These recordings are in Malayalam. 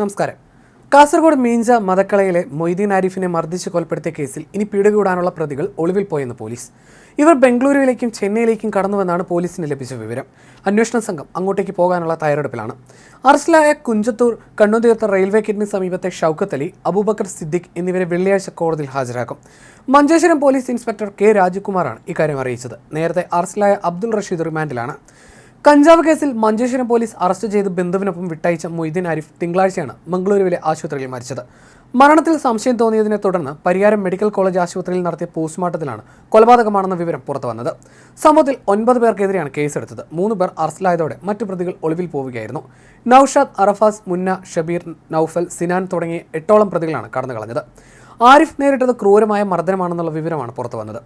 നമസ്കാരം. കാസർഗോഡ് മീഞ്ച മതക്കളയിലെ മൊയ്തീൻ ആരിഫിനെ മർദ്ദിച്ച് കൊലപ്പെടുത്തിയ കേസിൽ ഇനി പിടികൂടാനുള്ള പ്രതികൾ ഒളിവിൽ പോയെന്ന് പോലീസ്. ഇവർ ബംഗളൂരുവിലേക്കും ചെന്നൈയിലേക്കും കടന്നുവെന്നാണ് പോലീസിന് ലഭിച്ച വിവരം. അന്വേഷണ സംഘം അങ്ങോട്ടേക്ക് പോകാനുള്ള തയ്യാറെടുപ്പിലാണ്. അറസ്റ്റിലായ കുഞ്ചത്തൂർ കണ്ണുതീർത്ത റെയിൽവേ കിറ്റിന് സമീപത്തെ ഷൗക്കത്ത് അലി അബൂബക്കർ സിദ്ദിഖ് എന്നിവരെ വെള്ളിയാഴ്ച കോടതിയിൽ ഹാജരാക്കും. മഞ്ചേശ്വരം പോലീസ് ഇൻസ്പെക്ടർ കെ രാജകുമാറാണ് ഇക്കാര്യം അറിയിച്ചത്. നേരത്തെ അറസ്റ്റിലായ അബ്ദുൾ റഷീദ് റിമാൻഡിലാണ്. കഞ്ചാവ് കേസിൽ മഞ്ചേശ്വരം പോലീസ് അറസ്റ്റ് ചെയ്ത് ബന്ധുവിനൊപ്പം വിട്ടയച്ച മൊയ്തീൻ ആരിഫ് തിങ്കളാഴ്ചയാണ് മംഗളൂരുവിലെ ആശുപത്രിയിൽ മരിച്ചത്. മരണത്തിൽ സംശയം തോന്നിയതിനെ തുടർന്ന് പരിയാരം മെഡിക്കൽ കോളേജ് ആശുപത്രിയിൽ നടത്തിയ പോസ്റ്റ്മോർട്ടത്തിലാണ് കൊലപാതകമാണെന്ന വിവരം പുറത്തുവന്നത്. സംഭവത്തിൽ ഒൻപത് പേർക്കെതിരെയാണ് കേസെടുത്തത്. മൂന്ന് പേർ അറസ്റ്റിലായതോടെ മറ്റു പ്രതികൾ ഒളിവിൽ പോവുകയായിരുന്നു. നൌഷാദ് അറഫാസ് മുന്ന ഷബീർ നൌഫൽ സിനാൻ തുടങ്ങിയ എട്ടോളം പ്രതികളാണ് കടന്നുകളഞ്ഞത്. ആരിഫ് നേരിട്ടത് ക്രൂരമായ മർദ്ദനമാണെന്നുള്ള വിവരമാണ് പുറത്തു വന്നത്.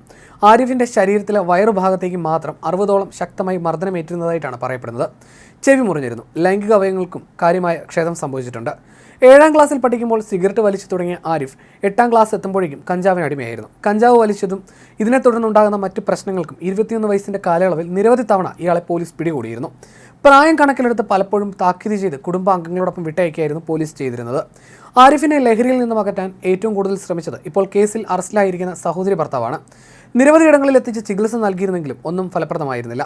ആരിഫിന്റെ ശരീരത്തിലെ വയറുഭാഗത്തേക്ക് മാത്രം അറുപതോളം ശക്തമായി മർദ്ദനമേറ്റുന്നതായിട്ടാണ് പറയപ്പെടുന്നത്. ചെവി മുറിഞ്ഞിരുന്നു. ലൈംഗിക അവയവങ്ങൾക്കും കാര്യമായ ക്ഷേത്രം സംഭവിച്ചിട്ടുണ്ട്. ഏഴാം ക്ലാസ്സിൽ പഠിക്കുമ്പോൾ സിഗരറ്റ് വലിച്ചു തുടങ്ങിയ ആരിഫ് എട്ടാം ക്ലാസ് എത്തുമ്പോഴേക്കും കഞ്ചാവിന് അടിമയായിരുന്നു. കഞ്ചാവ് വലിച്ചതും ഇതിനെ തുടർന്നുണ്ടാകുന്ന മറ്റ് പ്രശ്നങ്ങൾക്കും ഇരുപത്തിയൊന്ന് വയസ്സിന്റെ കാലയളവിൽ നിരവധി തവണ ഇയാളെ പോലീസ് പിടികൂടിയിരുന്നു. പ്രായം കണക്കിലെടുത്ത് പലപ്പോഴും താക്കീത് ചെയ്ത് കുടുംബാംഗങ്ങളോടൊപ്പം വിട്ടയക്കുകയായിരുന്നു പോലീസ് ചെയ്തിരുന്നത്. ആരിഫിനെ ലഹരിയിൽ നിന്നും അകറ്റാൻ ഏറ്റവും കൂടുതൽ ശ്രമിച്ചത് ഇപ്പോൾ കേസിൽ അറസ്റ്റിലായിരിക്കുന്ന സഹോദരി ഭർത്താവാണ്. നിരവധി ഇടങ്ങളിൽ എത്തിച്ച് ചികിത്സ നൽകിയിരുന്നെങ്കിലും ഒന്നും ഫലപ്രദമായിരുന്നില്ല.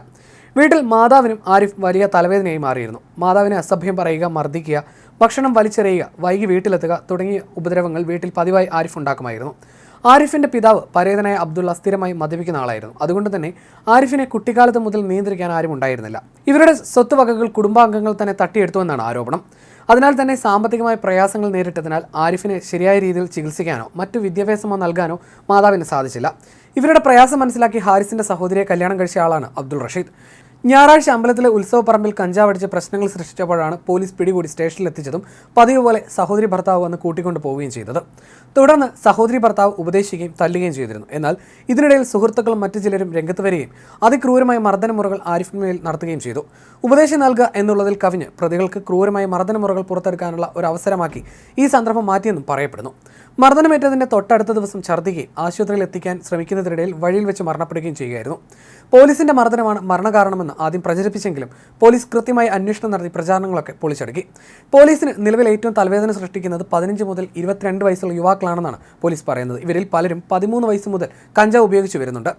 വീട്ടിൽ മാതാവിനും ആരിഫ് വലിയ തലവേദനയായി മാറിയിരുന്നു. മാതാവിനെ അസഭ്യം പറയുക മർദ്ദിക്കുക ഭക്ഷണം വലിച്ചെറിയുക വൈകി വീട്ടിലെത്തുക തുടങ്ങിയ ഉപദ്രവങ്ങൾ വീട്ടിൽ പതിവായി ആരിഫ് ഉണ്ടാക്കുമായിരുന്നു. ആരിഫിന്റെ പിതാവ് പരേതനായ അബ്ദുള്ള സ്ഥിരമായി മദ്യപിക്കുന്ന ആളായിരുന്നു. അതുകൊണ്ട് തന്നെ ആരിഫിനെ കുട്ടിക്കാലത്ത് മുതൽ നിയന്ത്രിക്കാൻ ആരും ഉണ്ടായിരുന്നില്ല. ഇവരുടെ സ്വത്തുവകകൾ കുടുംബാംഗങ്ങൾ തന്നെ തട്ടിയെടുത്തുവെന്നാണ് ആരോപണം. അതിനാൽ തന്നെ സാമ്പത്തികമായ പ്രയാസങ്ങൾ നേരിട്ടതിനാൽ ആരിഫിനെ ശരിയായ രീതിയിൽ ചികിത്സിക്കാനോ മറ്റു വിദ്യാഭ്യാസമോ നൽകാനോ മാതാവിന് സാധിച്ചില്ല. ഇവരുടെ പ്രയാസം മനസ്സിലാക്കി ഹാരിസിന്റെ സഹോദരിയെ കല്യാണം കഴിച്ച ആളാണ് അബ്ദുൾ റഷീദ്. ഞായറാഴ്ച അമ്പലത്തിലെ ഉത്സവപ്പറമ്പിൽ കഞ്ചാവടിച്ച് പ്രശ്നങ്ങൾ സൃഷ്ടിച്ചപ്പോഴാണ് പോലീസ് പിടികൂടി സ്റ്റേഷനിൽ എത്തിച്ചതും പതിവ് പോലെ സഹോദരി ഭർത്താവ് വന്ന് കൂട്ടിക്കൊണ്ട് പോവുകയും ചെയ്തത്. തുടർന്ന് സഹോദരി ഭർത്താവ് ഉപദേശിക്കുകയും തല്ലുകയും ചെയ്തിരുന്നു. എന്നാൽ ഇതിനിടയിൽ സുഹൃത്തുക്കളും മറ്റു ചിലരും രംഗത്ത് വരികയും അതിക്രൂരമായ മർദ്ദനമുറകൾ ആരിഫിന്മേൽ നടത്തുകയും ചെയ്തു. ഉപദേശം നൽകുക എന്നുള്ളതിൽ കവിഞ്ഞ് പ്രതികൾക്ക് ക്രൂരമായ മർദ്ദനമുറകൾ പുറത്തെടുക്കാനുള്ള ഒരു അവസരമാക്കി ഈ സന്ദർഭം മാറ്റിയെന്നും പറയപ്പെടുന്നു. മർദ്ദനമേറ്റതിന്റെ തൊട്ടടുത്ത ദിവസം ഛർദ്ദിക്കുകയും ആശുപത്രിയിൽ എത്തിക്കാൻ ശ്രമിക്കുന്നതിനിടയിൽ വഴിയിൽ വെച്ച് മരണപ്പെടുകയും ചെയ്യുകയായിരുന്നു. പോലീസിന്റെ മർദ്ദനമാണ് മരണകാരണമെന്ന് ആദ്യം പ്രചരിപ്പിച്ചെങ്കിലും പോലീസ് കൃത്യമായി അന്വേഷണം നടത്തി പ്രചാരണങ്ങളൊക്കെ പൊളിച്ചടുക്കി. പോലീസിന് നിലവിൽ ഏറ്റവും തലവേദന സൃഷ്ടിക്കുന്നത് പതിനഞ്ച് മുതൽ ഇരുപത്തിരണ്ട് വയസ്സുള്ള യുവാക്കളാണെന്നാണ് പോലീസ് പറയുന്നത്. ഇവരിൽ പലരും പതിമൂന്ന് വയസ്സ് മുതൽ കഞ്ചാവ് ഉപയോഗിച്ച് വരുന്നുണ്ട്.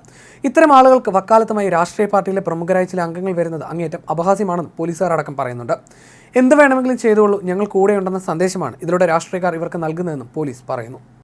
ഇത്തരം ആളുകൾക്ക് വക്കാലത്തുമായി രാഷ്ട്രീയ പാർട്ടിയിലെ പ്രമുഖരായ ചില അംഗങ്ങൾ വരുന്നത് അങ്ങേയറ്റം അപഹാസ്യമാണെന്ന് പോലീസുകാർ അടക്കം പറയുന്നുണ്ട്. എന്ത് വേണമെങ്കിലും ചെയ്തോളൂ ഞങ്ങൾ കൂടെയുണ്ടെന്ന സന്ദേശമാണ് ഇതിലൂടെ രാഷ്ട്രീയക്കാർ ഇവർക്ക് നൽകുന്നതെന്നും പോലീസ് പറയുന്നു.